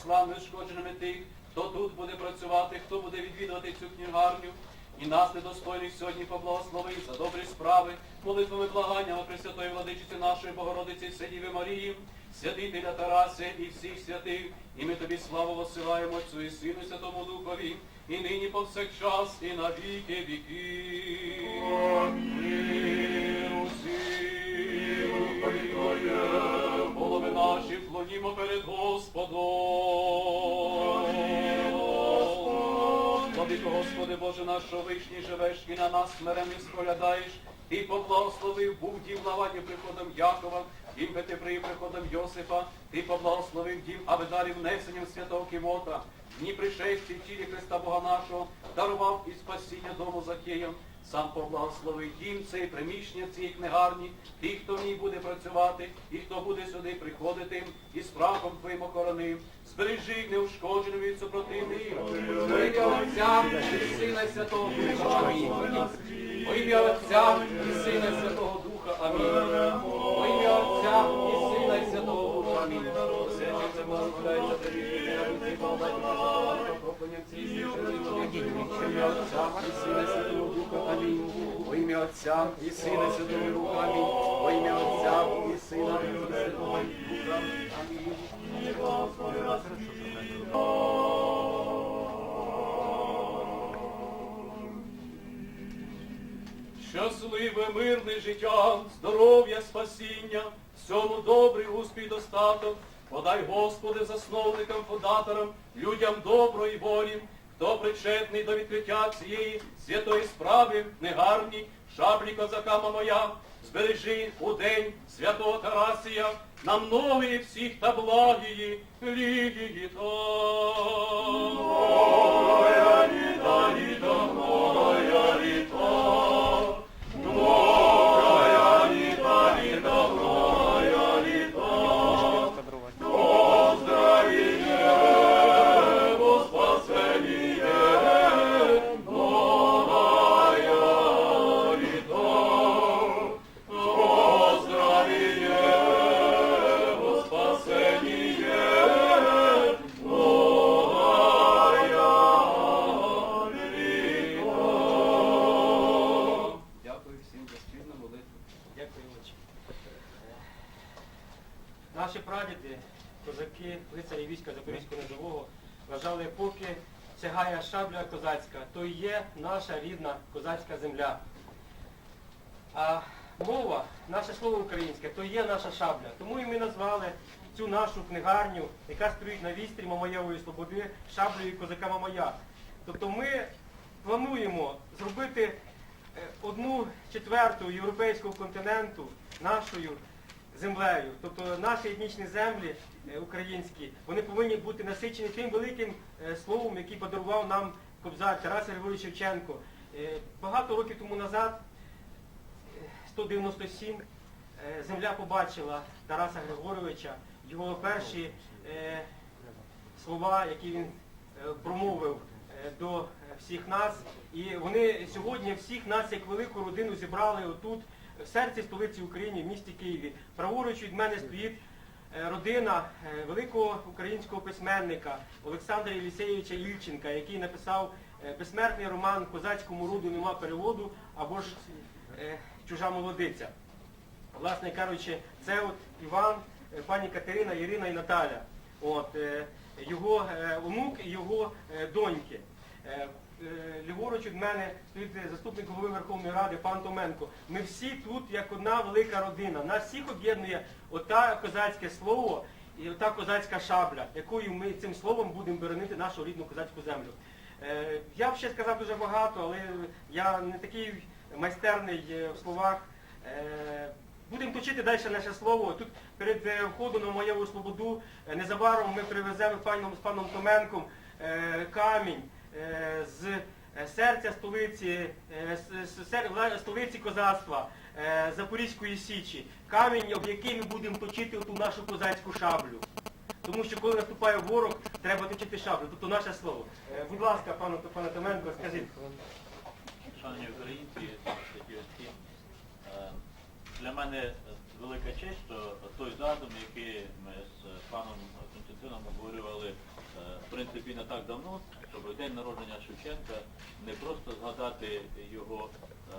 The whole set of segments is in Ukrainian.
всяко славно шкодженими тих, хто тут буде працювати, хто буде відвідувати цю книгарню. І нас недостойних сьогодні поблагослови за добрі справи, молитвами благаннями Пресвятої Владичиці нашої Богородиці Сидіви Марії, святителя Тараси і всіх святих, і ми тобі славу посилаємо Отцю і Сину Святому Духові, і нині повсякчас, і на віки віки. Амінь. Вклонімо перед Господом. Владико, Господи Боже наш, що вишній живеш і на нас смиренно споглядаєш. Ти поблагословив був дім Лавані приходом Якова, дім Петиприи приходом Йосипа, ти поблагословив дім Аведарі внесенням святого Кимота, дні пришесті тілі Христа Бога нашого, дарував і спасіння дому Закеям. Сам поблагослови дім цей приміщення цієї книгарні, тих, хто в ній буде працювати, і хто буде сюди приходити, і справком твоїм охоронив. Збережи їх неушкодженим від супротивних. Во Отця і Сина Святого Духа. Амінь. Во Отця і Сина Святого Духа. Амінь. Во Отця і Сина Святого Духа. Амінь. Святі це благословляється тобі, Во ім'я Отця і Сина і Святого Духа. Амінь. Во ім'я Отця і Сина і Святого Духа. Амінь. Щасливе, мирне життя, здоров'я, спасіння, всьому добрий успіх достаток. Подай, Господи, засновникам, податорам, людям доброї волі, хто причетний до відкриття цієї святої справи, негарній, шаблі козакама моя, збережи у день святого Тарасія, нам нові всіх та благії лігії та. Поки сягає шабля козацька, то є наша рідна козацька земля. А мова, наше слово українське, то є наша шабля. Тому і ми назвали цю нашу книгарню, яка стоїть на вістрі Мамаєвої Слободи, шаблею козака Мамая. Тобто ми плануємо зробити е, одну четверту європейського континенту нашою землею. Тобто наші етнічні землі е, українські, вони повинні бути насичені тим великим е, словом, який подарував нам Кобзар Тарас Григорович Шевченко. Е, Багато років тому назад 197 е, земля побачила Тараса Григоровича, його перші слова, які він промовив до всіх нас. І вони сьогодні всіх нас, як велику родину, зібрали отут, в серці столиці України, в місті Києві. Праворуч від мене стоїть е, родина е, великого українського письменника Олександра Єлісеєвича Ільченка, який написав е, безсмертний роман Козацькому роду нема переводу або ж Чужа молодиця. Власне кажучи, це от Іван, пані Катерина, Ірина і Наталя. От, його онук і його доньки. Е, е, Ліворуч від мене стоїть заступник голови Верховної Ради пан Томенко. Ми всі тут як одна велика родина. Нас всіх об'єднує ота козацьке слово і ота козацька шабля, якою ми цим словом будемо боронити нашу рідну козацьку землю. Е, Я б ще сказав дуже багато, але я не такий майстерний е, в словах. Е, Будемо точити далі наше слово. Тут перед е, входом на моєву слободу е, незабаром ми привеземо з паном Томенком е, камінь е, з е, серця столиці, е, столиці козацтва е, Запорізької Січі. Камінь, об який ми будемо точити ту нашу козацьку шаблю. Тому що коли наступає ворог, треба точити шаблю. Тобто наше слово. Е, Будь ласка, пане, пане Томенко, скажіть. Шановні українці, е, для мене велика честь, що той задум, який ми з паном Константином обговорювали е, в принципі не так давно, щоб в день народження Шевченка не просто згадати його е,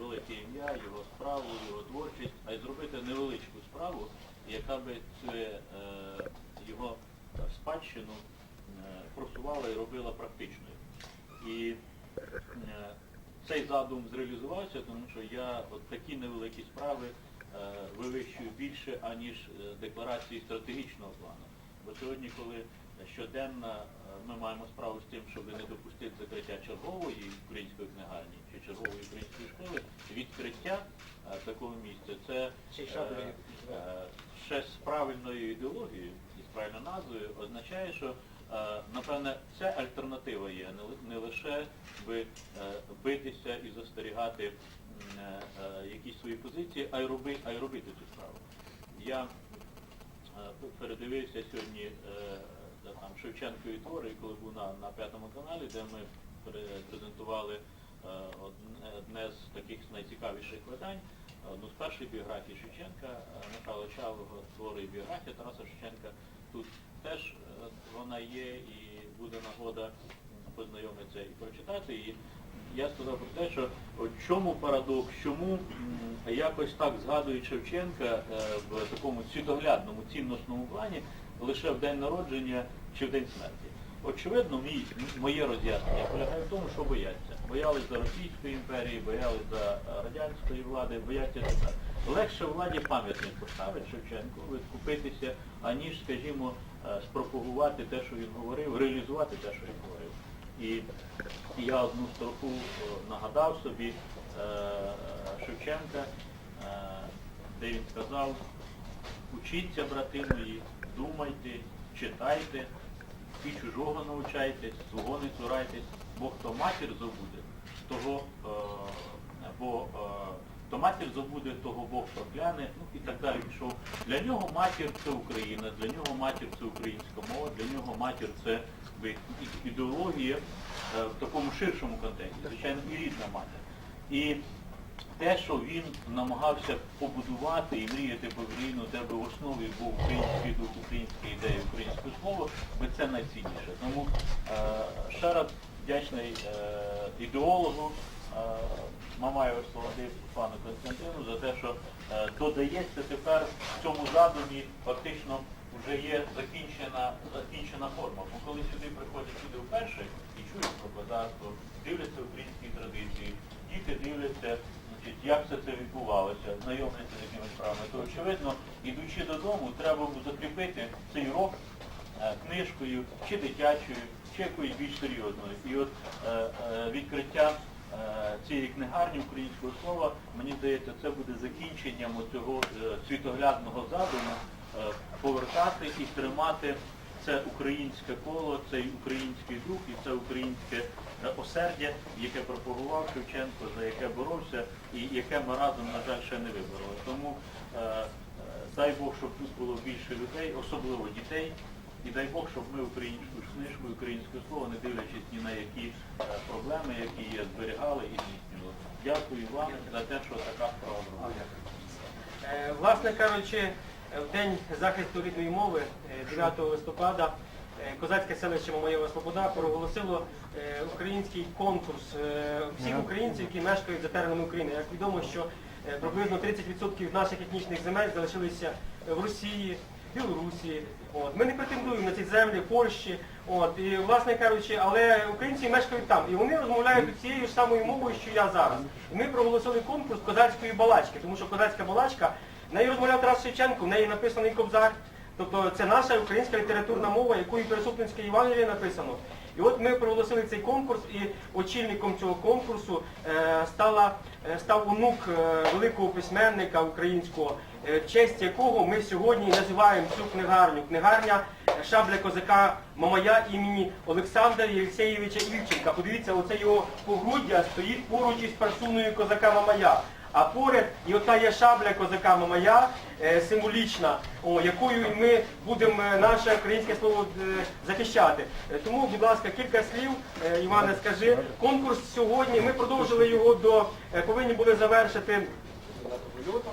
велике ім'я, його справу, його творчість, а й зробити невеличку справу, яка би цю е, його спадщину е, просувала і робила практичною. І е, цей задум зреалізувався, тому що я от такі невеликі справи е, вивищую більше, аніж е, декларації стратегічного плану. Бо сьогодні, коли щоденно е, ми маємо справу з тим, щоб не допустити закриття чергової української книгарні чи чергової української школи, відкриття е, такого місця це Ще е, е, ще з правильною ідеологією і з правильною назвою означає, що е, напевне ця альтернатива є. Не, лише би е, битися і застерігати е, е, якісь свої позиції, а й роби, а й робити цю справу. Я е, передивився сьогодні е, де там Шевченкові твори, коли був на, п'ятому каналі, де ми презентували е, одне, з таких найцікавіших видань, одну з перших біографій Шевченка, е, Михайла Чалого твори і біографія Тараса Шевченка. Тут теж е, вона є і буде нагода познайомитися і прочитати. І я сказав про те, що от чому парадокс, чому якось так згадують Шевченка в такому світоглядному, цінностному плані лише в день народження чи в день смерті. Очевидно, мій, моє роз'яснення полягає в тому, що бояться. Боялись за Російської імперії, боялись за е, радянської влади, бояться тепер. Легше владі пам'ятник поставити Шевченку, відкупитися, аніж, скажімо, е, спропагувати те, що він говорив, реалізувати те, що він говорив. І я одну строку е, нагадав собі Шевченка, де він сказав, учіться, брати мої, думайте, читайте, і чужого навчайтесь, свого не цурайтесь, бо хто матір забуде, того, е, бо е, хто матір забуде, того Бог прокляне, ну і так далі пішов. Для нього матір це Україна, для нього матір це українська мова, для нього матір це ідеологія е, в такому ширшому контексті, звичайно, і рідна матір. І те, що він намагався побудувати і мріяти про країну, де би в основі був український дух, українська ідея, українська мова, би це найцінніше. Тому е, ще раз вдячний е, ідеологу е, Мамаєву Солодив пану Константину за те, що додається тепер в цьому задумі фактично вже є закінчена, закінчена форма. Бо коли сюди приходять люди вперше і чують про козацтво, дивляться українські традиції, діти дивляться, значить, як все це відбувалося, знайомляться з якимись справами, то очевидно, ідучи додому, треба закріпити цей урок е, книжкою, чи дитячою, чи якоюсь більш серйозною. І от е, е, відкриття цієї книгарні українського слова, мені здається, це буде закінченням цього світоглядного задуму повертати і тримати це українське коло, цей український дух і це українське е, осердя, яке пропагував Шевченко, за яке боровся і яке ми разом, на жаль, ще не вибороли. Тому е, е, дай Бог, щоб тут було більше людей, особливо дітей. І дай Бог, щоб ми українську книжку, українське слово, не дивлячись ні на які проблеми, які є, зберігали і зміцнювали. Дякую вам за те, що така справа Власне кажучи, в день захисту рідної мови, е, 9 листопада, е, козацьке селище Мамаєва Слобода проголосило е, український конкурс е, всіх українців, які мешкають за теренами України. Як відомо, що е, приблизно 30% наших етнічних земель залишилися в Росії, Білорусі. От. Ми не претендуємо на ці землі Польщі. От. І, власне кажучи, але українці мешкають там. І вони розмовляють цією ж самою мовою, що я зараз. І ми проголосили конкурс козацької балачки, тому що козацька балачка, в неї розмовляв Тарас Шевченко, в неї написаний кобзар. Тобто це наша українська літературна мова, якою Пересупницьке Євангеліє написано. І от ми проголосили цей конкурс, і очільником цього конкурсу е, стала, е, став онук е, великого письменника українського, в честь якого ми сьогодні називаємо цю книгарню. Книгарня шабля козака Мамая імені Олександра Єлісеєвича Ільченка. Подивіться, оце його погруддя стоїть поруч із персоною козака Мамая. А поряд і ота є шабля козаками Мамая, е, символічна, о, якою ми будемо е, наше українське слово е, захищати. Тому, будь ласка, кілька слів, Іване, скажи. Конкурс сьогодні, ми продовжили його до, повинні були завершити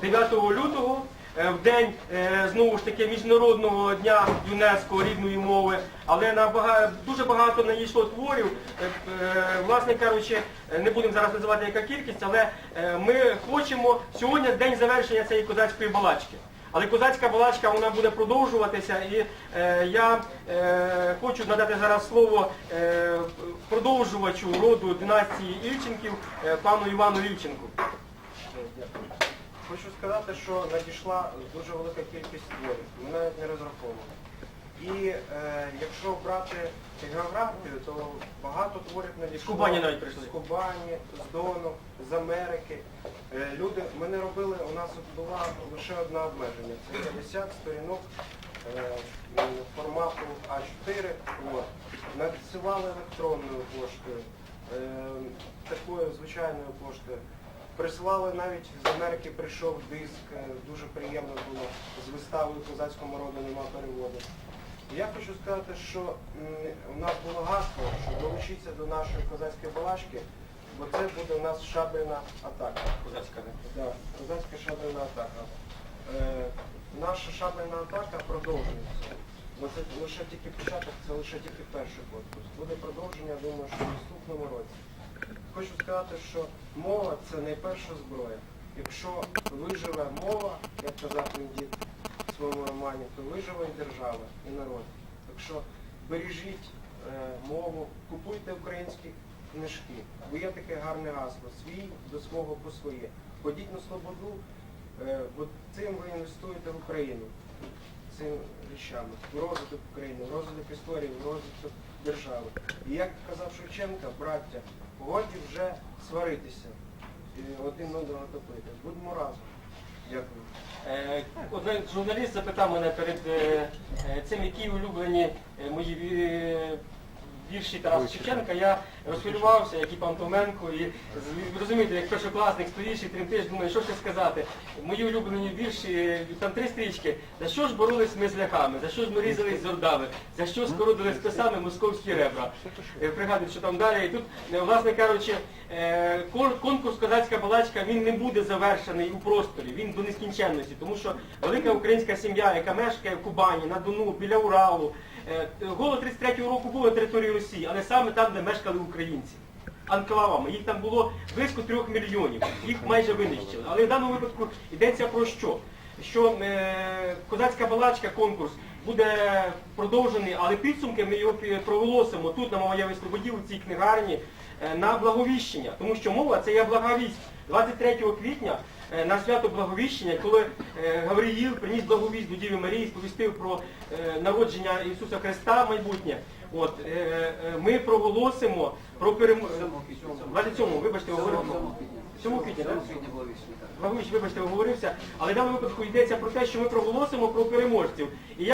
9 лютого, в день е, знову ж таки міжнародного дня ЮНЕСКО рідної мови, але на бага- дуже багато надійшло творів. Е, е, Власне кажучи, е, не будемо зараз називати яка кількість, але е, ми хочемо сьогодні день завершення цієї козацької балачки. Але козацька балачка вона буде продовжуватися, і е, я е, хочу надати зараз слово е, продовжувачу роду династії Ільченків, е, пану Івану Ільченку. Хочу сказати, що надійшла дуже велика кількість творів. Ми навіть не розраховували. І е, якщо брати географію, то багато творів надійшло. З Кубані навіть прийшли. З Кубані, з Дону, з Америки. Е, люди, ми не робили, у нас була лише одне обмеження. Це 50 сторінок е, формату А4. От. Надсилали електронною поштою, е, такою звичайною поштою. Присилали навіть з Америки прийшов диск, е, дуже приємно було з виставою козацькому роду нема переводу. Я хочу сказати, що у нас було гасло, що долучіться до нашої козацької балачки, бо це буде у нас шабельна атака. Козацька? Да, козацька шабельна атака. Е, наша шабельна атака продовжується. Бо це лише тільки початок, це лише тільки перший корпус. Буде продовження, я думаю, що в наступному році. Хочу сказати, що мова це найперша зброя. Якщо виживе мова, як казав мій дід в своєму романі, то виживе і держава, і народ. Так що бережіть е, мову, купуйте українські книжки. Бо є таке гарне гасло свій до свого по своє. Ходіть на свободу, е, бо цим ви інвестуєте в Україну. Цими речами, в розвиток України, в розвиток історії, в розвиток держави. І як казав Шевченко, браття, годі вже сваритися, один одного топити. Будемо разом. Дякую. Е, Один журналіст запитав мене перед е, е, цим, які улюблені мої вірші Тараса Шевченка. Я розхвилювався, як і пан Томенко, і розумієте, як першокласник стоїш і тремтиш, думаю, що ще сказати. Мої улюблені вірші, там три стрічки. За що ж боролись ми з ляхами, за що ж ми різались з ордами, за що скородили списами московські ребра. Е, Пригадують, що там далі. І тут, е, власне кажучи, е, конкурс козацька балачка він не буде завершений у просторі, він до нескінченності, тому що велика українська сім'я, яка мешкає в Кубані, на Дону, біля Уралу. Е, Голод 33-го року був на території Росії, але саме там, де мешкали українці. Анклавами. Їх там було близько трьох мільйонів. Їх майже винищили. Але в даному випадку йдеться про що? Що е, козацька балачка конкурс буде продовжений, але підсумки ми його проголосимо тут на Мамаєвій Слободі у цій книгарні е, на благовіщення. Тому що мова це є благовість. 23 квітня е, на свято благовіщення, коли е, Гавриїл приніс благовість до Діви Марії, сповістив про народження Ісуса Христа майбутнє. От, ми проголосимо про перемогу. 27-му, вибачте, говорив. 7 квітня, так? Благовіщ, вибачте, оговорився. Але в даному випадку йдеться про те, що ми проголосимо про переможців.